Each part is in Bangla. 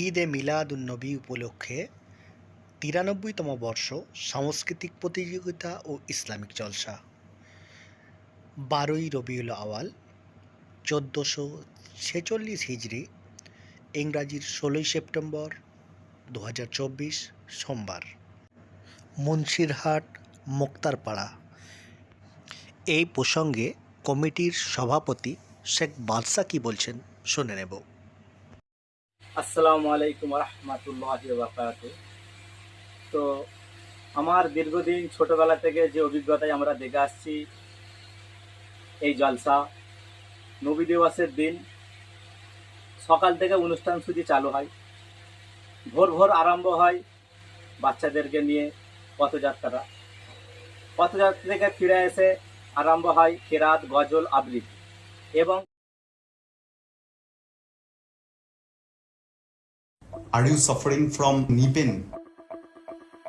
ঈদ এ মিলাদুন্নবী উপলক্ষে তিরানব্বইতম বর্ষ সাংস্কৃতিক প্রতিযোগিতা ও ইসলামিক জলসা। বারোই রবিউল আওয়াল, চোদ্দোশো ছেচল্লিশ হিজড়ি ইংরাজির ষোলোই সেপ্টেম্বর দু হাজার চব্বিশ সোমবার। মুন্সিরহাট, মোক্তারপাড়া। এই প্রসঙ্গে কমিটির সভাপতি শেখ বাদশা কি বলছেন শুনে নেব। আসসালামু আলাইকুম রহমতুল্লাহ বাকাত তো আমার দীর্ঘদিন ছোটবেলা থেকে যে অভিজ্ঞতায় আমরা দেখে আসছি, এই জলসা, নবী দিবসের দিন সকাল থেকে অনুষ্ঠান সূচি চালু হয়। ভোর ভোর আরম্ভ হয় বাচ্চাদেরকে নিয়ে পথযাত্রা পথযাত্রা থেকে ফিরে এসে আরম্ভ হয় কেরাত গজল, আবৃত্তি এবং Are you suffering from knee pain?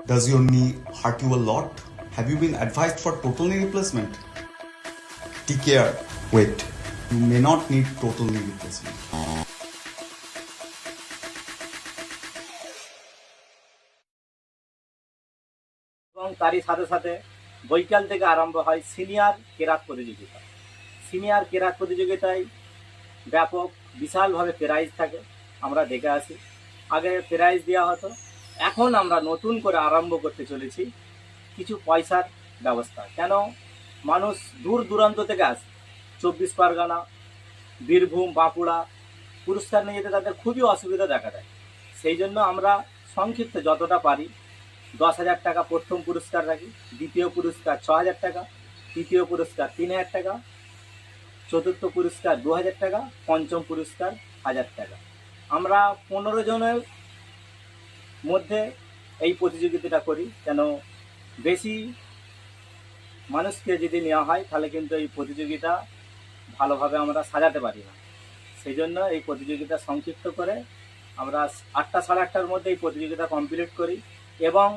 Does your knee hurt you a lot? Have you been advised for total knee replacement? Take care. Wait. You may not need total knee replacement. এবং তারই সাথে সাথে বৈকাল থেকে আরম্ভ হয় সিনিয়র কেরাত প্রতিযোগিতা সিনিয়র কেরাত প্রতিযোগিতায় ব্যাপক বিশালভাবে প্রাইজ থাকে আমরা দেখে আসি আগে প্রাইজ দেওয়া হতো। এখন আমরা নতুন করে আরম্ভ করতে চলেছি কিছু পয়সার ব্যবস্থা। কেন? মানুষ দূর দূরান্ত থেকে আসে। চব্বিশ পরগনা, বীরভূম, বাঁকুড়া পুরস্কার নিয়ে যেতে তাদের খুবই অসুবিধা দেখা দেয়। সেই জন্য আমরা সংক্ষিপ্ত যতটা পারি দশ হাজার টাকা প্রথম পুরস্কার রাখি, দ্বিতীয় পুরস্কার ছ হাজার টাকা, তৃতীয় পুরস্কার তিন হাজার টাকা, চতুর্থ পুরস্কার দু হাজার টাকা, পঞ্চম পুরস্কার হাজার টাকা। আমরা পনেরো জনের মধ্যে এই প্রতিযোগিতাটা করি। কেন বেশি মানুষকে যদি নেওয়া হয়, তাহলে কিন্তু এই প্রতিযোগিতা ভালোভাবে আমরা সাজাতে পারি না। সেই জন্য এই প্রতিযোগিতা সংক্ষিপ্ত করে আমরা আটটা সাড়ে আটটার মধ্যে এই প্রতিযোগিতা কমপ্লিট করি এবং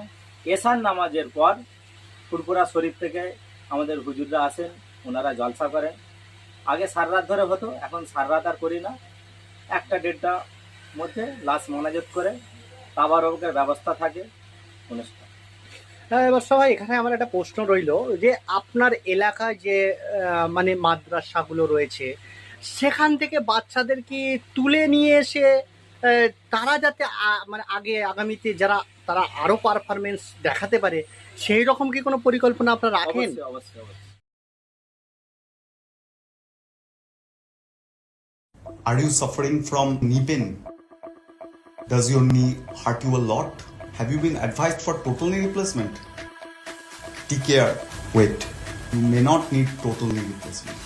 এশান নামাজের পর ফুরপুরা শরীফ থেকে আমাদের হুজুররা আসেন, ওনারা জলসা করেন। আগে সার রাত ধরে হতো, এখন সার রাত আর করি না। একটা দেড়টা মধ্যে লাশ মনাজত করে তাবারকের ব্যবস্থা থাকে অনুষ্ঠান হ্যাঁ এবার সবাই এখানে আমার একটা প্রশ্ন রইল যে আপনার এলাকায় যে মানে মাদ্রাসাগুলো রয়েছে সেখান থেকে বাচ্চাদের কি তুলে নিয়ে এসে তারা যাতে মানে আগে আগামীতে যারা তারা আরও পারফরমেন্স দেখাতে পারে সেই রকম কি কোনো পরিকল্পনা আপনারা রাখেন? অবশ্যই অবশ্যই অবশ্যই। Are you suffering from knee pain? Does your knee hurt you a lot? Have you been advised for total knee replacement? Take care. Wait. You may not need total knee replacement.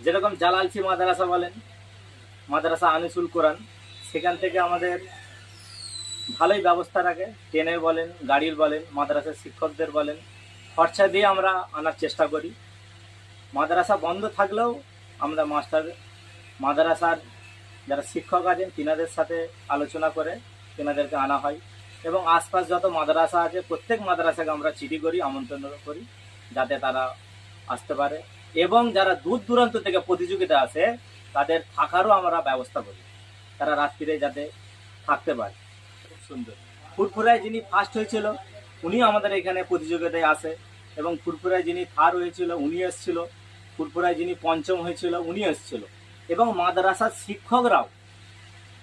যেরকম জালালচি মাদ্রাসা বলেন মাদ্রাসা আনিসুল কোরআন সেখান থেকে আমাদের ভালোই ব্যবস্থা রাখে ট্রেনের বলেন গাড়ির বলেন মাদ্রাসার শিক্ষকদের বলেন খরচা দিয়ে আমরা আনার চেষ্টা করি মাদ্রাসা বন্ধ থাকলেও আমরা মাস্টার, মাদ্রাসার যারা শিক্ষক আছেন, তিনাদের সাথে আলোচনা করে তেনাদেরকে আনা হয় এবং আশপাশ যত মাদ্রাসা আছে, প্রত্যেক মাদ্রাসাকে আমরা চিঠি করি, আমন্ত্রণ করি, যাতে তারা আসতে পারে এবং যারা দূর দূরান্ত থেকে প্রতিযোগিতা আসে তাদের থাকারও আমরা ব্যবস্থা করি। তারা রাত্রিরে যাতে থাকতে পারে। খুব সুন্দর। ফুরফুরায় যিনি ফার্স্ট হয়েছিল উনি আমাদের এখানে প্রতিযোগিতায় আসে এবং ফুরফুরায় যিনি থার্ড হয়েছিল উনি এসেছিল। ফুরফুরায় যিনি পঞ্চম হয়েছিল, উনি এসেছিল। এবং মাদ্রাসার শিক্ষকরাও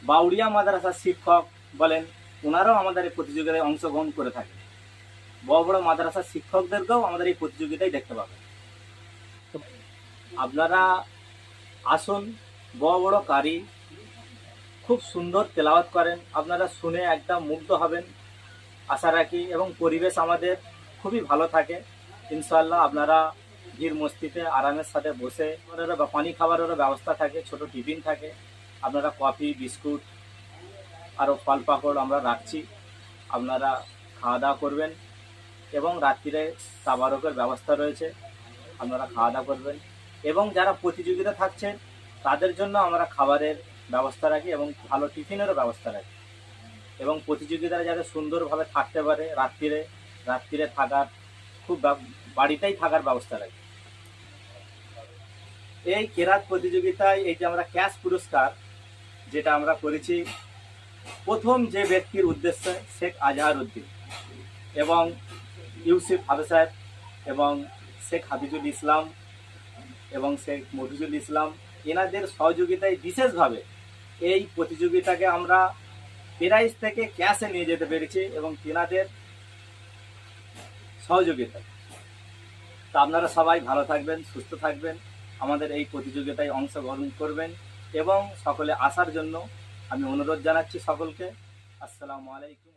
বাউরিয়া মাদ্রাসার শিক্ষক বলেন ওনারাও আমাদের এই প্রতিযোগিতায় অংশগ্রহণ করে থাকে বড় বড় মাদ্রাসার শিক্ষকদেরকেও আমাদের এই প্রতিযোগিতায় দেখতে পাবেন। আপনারা আসুন, বড় বড় কারি, খুব সুন্দর তেলাওয়াত করেন। আপনারা শুনে একদম মুগ্ধ হবেন, আশা রাখি, এবং পরিবেশ আমাদের খুবই ভালো থাকে। ইনশাল্লাহ আপনারা ভিড় মস্তিতে, আরামের সাথে বসে। বা পানি খাবারেরও ব্যবস্থা থাকে, ছোট টিফিন থাকে। আপনারা কফি, বিস্কুট, আরও ফল পাকড় আমরা রাখছি। আপনারা খাওয়া দাওয়া করবেন এবং রাত্রিরে তাবারকের ব্যবস্থা রয়েছে। আপনারা খাওয়া দাওয়া করবেন। এবং যারা প্রতিযোগিতা থাকছেন, তাদের জন্য আমরা খাবারের ব্যবস্থা রাখি এবং ভালো টিফিনেরও ব্যবস্থা রাখি। এবং প্রতিযোগিতারা যাতে সুন্দরভাবে থাকতে পারে, রাত্রিরে রাত্রিরে থাকার খুব বাড়িতেই থাকার ব্যবস্থা রাখি। এই কেরাত প্রতিযোগিতায় এই যে আমরা ক্যাশ পুরস্কার যেটা আমরা করেছি, প্রথম যে ব্যক্তির উদ্দেশ্যে শেখ আজহার উদ্দিন এবং ইউসুফ আবেসার এবং শেখ হাফিজুল ইসলাম এবং শেখ মফিজুল ইসলাম, এনাদের সহযোগিতায় বিশেষভাবে এই প্রতিযোগিতাকে আমরা প্রাইজ থেকে ক্যাশে নিয়ে যেতে পেরেছি এবং তেনাদের সহযোগিতায় তা আপনারা সবাই ভালো থাকবেন, সুস্থ থাকবেন, আমাদের এই প্রতিযোগিতায় অংশগ্রহণ করবেন এবং সকলে আসার জন্য আমি অনুরোধ জানাচ্ছি সকলকে। আসসালামু আলাইকুম